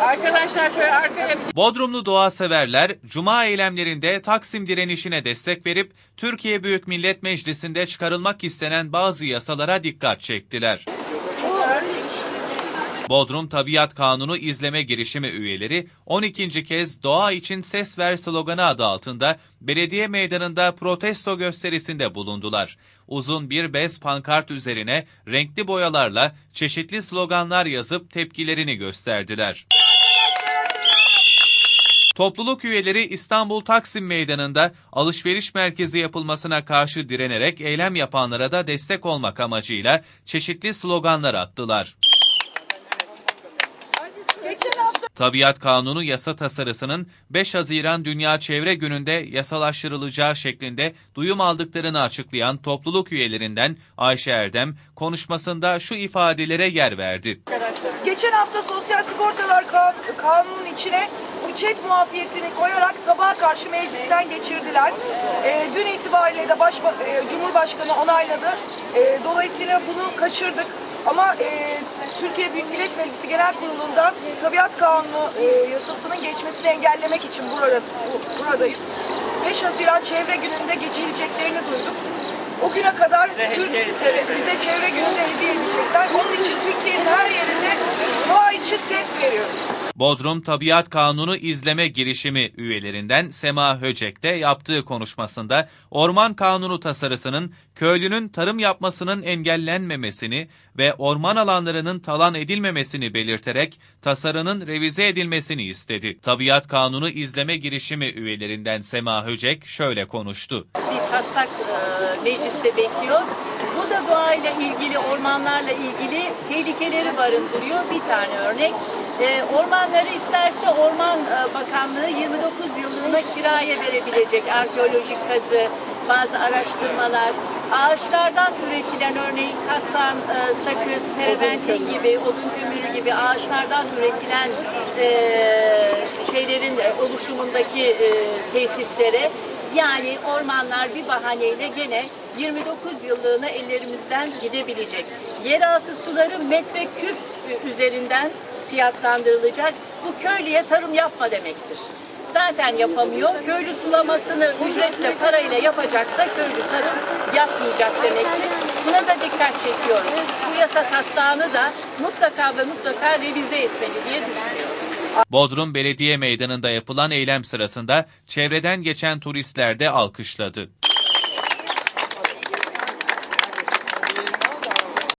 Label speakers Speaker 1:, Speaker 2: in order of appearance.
Speaker 1: Arkadaşlar şöyle arkaya
Speaker 2: Bodrumlu doğa severler Cuma eylemlerinde Taksim direnişine destek verip Türkiye Büyük Millet Meclisi'nde çıkarılmak istenen bazı yasalara dikkat çektiler. Bodrum Tabiat Kanunu izleme girişimi üyeleri 12. kez Doğa için Ses Ver sloganı adı altında belediye meydanında protesto gösterisinde bulundular. Uzun bir bez pankart üzerine renkli boyalarla çeşitli sloganlar yazıp tepkilerini gösterdiler. Topluluk üyeleri İstanbul Taksim Meydanı'nda alışveriş merkezi yapılmasına karşı direnerek eylem yapanlara da destek olmak amacıyla çeşitli sloganlar attılar. Tabiat Kanunu yasa tasarısının 5 Haziran Dünya Çevre Günü'nde yasalaştırılacağı şeklinde duyum aldıklarını açıklayan topluluk üyelerinden Ayşe Erdem konuşmasında şu ifadelere yer verdi.
Speaker 3: Geçen hafta Sosyal Sigortalar Kan- Kanunu'nun içine çet muafiyetini koyarak sabaha karşı meclisten geçirdiler. Ee, dün itibariyle de baş, e, Cumhurbaşkanı onayladı. Ee, dolayısıyla bunu kaçırdık. Ama e, Türkiye Büyük Millet Meclisi Genel Kurulu'nda Tabiat Kanunu e, yasasının geçmesini engellemek için burada, bu- buradayız. 5 Haziran Çevre Günü'nde geçireceklerini duyduk. O güne kadar Türk, evet, bize çevre gününde hediye edecekler. Onun için Türkiye'nin her yerinde doğa için ses veriyoruz.
Speaker 2: Bodrum Tabiat Kanunu izleme girişimi üyelerinden Sema Höcek de yaptığı konuşmasında Orman Kanunu tasarısının köylünün tarım yapmasının engellenmemesini ve orman alanlarının talan edilmemesini belirterek tasarının revize edilmesini istedi. Tabiat Kanunu izleme girişimi üyelerinden Sema Höcek şöyle konuştu.
Speaker 1: bir taslak e, mecliste bekliyor. Bu da doğayla ilgili, ormanlarla ilgili tehlikeleri barındırıyor. Bir tane örnek. E, ormanları isterse Orman e, Bakanlığı 29 yıllığına kiraya verebilecek arkeolojik kazı, bazı araştırmalar, ağaçlardan üretilen örneğin katran, e, sakız, terebentin gibi, odun kömürü gibi ağaçlardan üretilen e, şeylerin oluşumundaki tesislere yani ormanlar bir bahaneyle gene 29 yıllığına ellerimizden gidebilecek. Yeraltı suları metreküp üzerinden fiyatlandırılacak. Bu köylüye tarım yapma demektir. Zaten yapamıyor. Köylü sulamasını ücretle parayla yapacaksa köylü tarım yapmayacak demektir. Buna da dikkat çekiyoruz. Bu yasa taslağını da mutlaka ve mutlaka revize etmeli diye düşünüyoruz.
Speaker 2: Bodrum Belediye Meydanı'nda yapılan eylem sırasında çevreden geçen turistler de alkışladı.